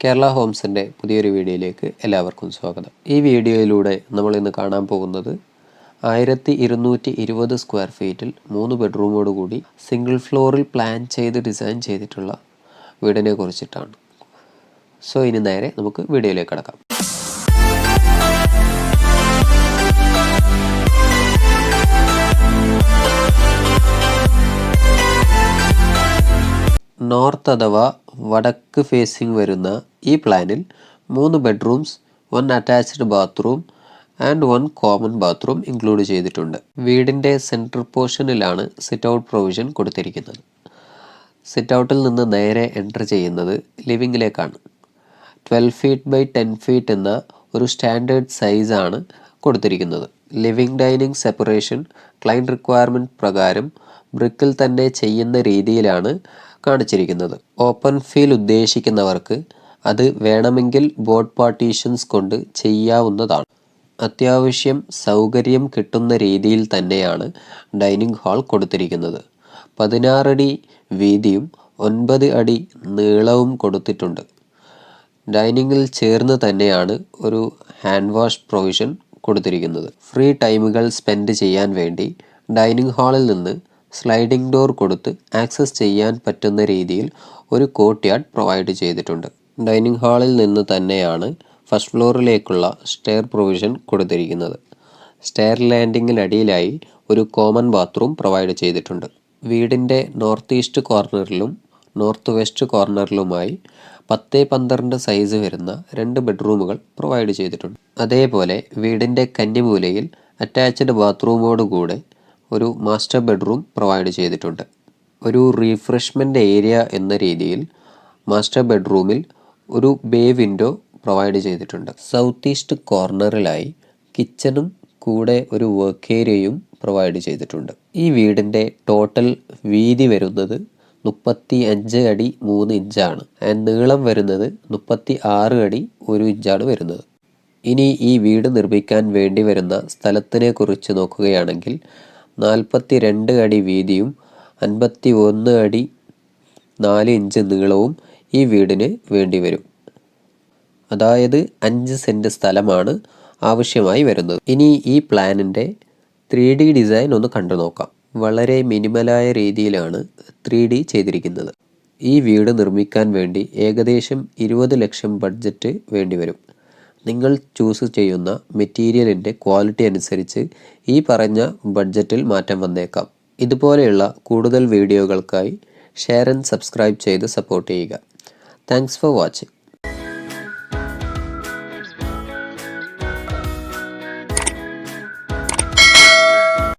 കേരള ഹോംസിന്റെ പുതിയൊരു വീഡിയോയിലേക്ക് എല്ലാവർക്കും സ്വാഗതം. ഈ വീഡിയോയിലൂടെ നമ്മൾ ഇന്ന് കാണാൻ പോകുന്നത് ആയിരത്തി ഇരുന്നൂറ്റി ഇരുപത് സ്ക്വയർ ഫീറ്റിൽ മൂന്ന് ബെഡ്റൂമോട് കൂടി സിംഗിൾ ഫ്ലോറിൽ പ്ലാൻ ചെയ്ത് ഡിസൈൻ ചെയ്തിട്ടുള്ള വീടിനെ കുറിച്ചിട്ടാണ്. സോ ഇനി നേരെ നമുക്ക് വീഡിയോയിലേക്ക് കടക്കാം. നോർത്ത് അഥവാ വടക്ക് ഫേസിംഗ് വരുന്ന ഈ പ്ലാനിൽ മൂന്ന് bedrooms one attached bathroom and one common bathroom include ചെയ്തിട്ടുണ്ട്. വീടിന്റെ സെൻട്രൽ പോർഷനിലാണ് സിറ്റ് ഔട്ട് പ്രൊവിഷൻ കൊടുത്തിരിക്കുന്നത്. സിറ്റ് ഔട്ടിൽ നിന്ന് നേരെ എന്റർ ചെയ്യുന്നത് ലിവിങ്ങിലേക്കാണ് twelve feet by ten feet എന്ന ഒരു സ്റ്റാൻഡേർഡ് സൈസാണ് കൊടുത്തിരിക്കുന്നത്. Living dining separation client requirement പ്രകാരം ബ്രിക്കിൽ തന്നെ ചെയ്യുന്ന രീതിയിലാണ് കാണിച്ചിരിക്കുന്നത്. ഓപ്പൺ ഫീൽ ഉദ്ദേശിക്കുന്നവർക്ക് അത് വേണമെങ്കിൽ ബോർഡ് പാർട്ടീഷൻസ് കൊണ്ട് ചെയ്യാവുന്നതാണ്. അത്യാവശ്യം സൗകര്യം കിട്ടുന്ന രീതിയിൽ തന്നെയാണ് ഡൈനിങ് ഹാൾ കൊടുത്തിരിക്കുന്നത്. പതിനാറടി വീതിയും ഒൻപത് അടി നീളവും കൊടുത്തിട്ടുണ്ട്. ഡൈനിങ്ങിൽ ചേർന്ന് തന്നെയാണ് ഒരു ഹാൻഡ് വാഷ് പ്രൊവിഷൻ കൊടുത്തിരിക്കുന്നത്. ഫ്രീ ടൈമുകൾ സ്പെൻഡ് ചെയ്യാൻ വേണ്ടി ഡൈനിങ് ഹാളിൽ നിന്ന് സ്ലൈഡിംഗ് ഡോർ കൊടുത്ത് ആക്സസ് ചെയ്യാൻ പറ്റുന്ന രീതിയിൽ ഒരു കോർട്ട്യാർഡ് പ്രൊവൈഡ് ചെയ്തിട്ടുണ്ട്. ഡൈനിങ് ഹാളിൽ നിന്ന് തന്നെയാണ് ഫസ്റ്റ് ഫ്ലോറിലേക്കുള്ള സ്റ്റെയർ പ്രൊവിഷൻ കൊടുത്തിരിക്കുന്നത്. സ്റ്റെയർ ലാൻഡിങ്ങിനടിയിലായി ഒരു കോമൺ ബാത്റൂം പ്രൊവൈഡ് ചെയ്തിട്ടുണ്ട്. വീടിന്റെ നോർത്ത് ഈസ്റ്റ് കോർണറിലും നോർത്ത് വെസ്റ്റ് കോർണറിലുമായി പത്ത് പന്ത്രണ്ട് സൈസ് വരുന്ന രണ്ട് ബെഡ്റൂമുകൾ പ്രൊവൈഡ് ചെയ്തിട്ടുണ്ട്. അതേപോലെ വീടിന്റെ കന്നിമൂലയിൽ അറ്റാച്ച്ഡ് ബാത്റൂമോടുകൂടെ ഒരു മാസ്റ്റർ ബെഡ്റൂം പ്രൊവൈഡ് ചെയ്തിട്ടുണ്ട്. ഒരു റീഫ്രഷ്മെന്റ് ഏരിയ എന്ന രീതിയിൽ മാസ്റ്റർ ബെഡ്റൂമിൽ ഒരു ബേ വിൻഡോ പ്രൊവൈഡ് ചെയ്തിട്ടുണ്ട്. സൗത്ത് ഈസ്റ്റ് കോർണറിലായി കിച്ചണും കൂടെ ഒരു വർക്ക് ഏരിയയും പ്രൊവൈഡ് ചെയ്തിട്ടുണ്ട്. ഈ വീടിന്റെ ടോട്ടൽ വീതി വരുന്നത് മുപ്പത്തി അഞ്ച് അടി മൂന്ന് ഇഞ്ചാണ് ആൻഡ് നീളം വരുന്നത് മുപ്പത്തി ആറ് അടി ഒരു ഇഞ്ചാണ് വരുന്നത്. ഇനി ഈ വീട് നിർമ്മിക്കാൻ വേണ്ടി വരുന്ന സ്ഥലത്തിനെ കുറിച്ച് നോക്കുകയാണെങ്കിൽ നാൽപ്പത്തി രണ്ട് അടി വീതിയും അൻപത്തി ഒന്ന് അടി നാല് ഇഞ്ച് നീളവും ഈ വീടിന് വേണ്ടി വരും അതായത് അഞ്ച് സെന്റ് സ്ഥലമാണ് ആവശ്യമായി വരുന്നത്. ഇനി ഈ പ്ലാനിന്റെ ത്രീ ഡി ഡിസൈൻ ഒന്ന് കണ്ടു നോക്കാം. വളരെ മിനിമലായ രീതിയിലാണ് ത്രീ ഡി ചെയ്തിരിക്കുന്നത്. ഈ വീട് നിർമ്മിക്കാൻ വേണ്ടി ഏകദേശം ഇരുപത് ലക്ഷം ബഡ്ജറ്റ് വേണ്ടിവരും. നിങ്ങൾ ചൂസ് ചെയ്യുന്ന മെറ്റീരിയലിന്റെ ക്വാളിറ്റി അനുസരിച്ച് ഈ പറഞ്ഞ ബഡ്ജറ്റിൽ മാറ്റം വന്നേക്കാം. ഇതുപോലെയുള്ള കൂടുതൽ വീഡിയോകൾക്കായി ഷെയർ ആൻഡ് സബ്സ്ക്രൈബ് ചെയ്ത് സപ്പോർട്ട് ചെയ്യുക. Thanks for watching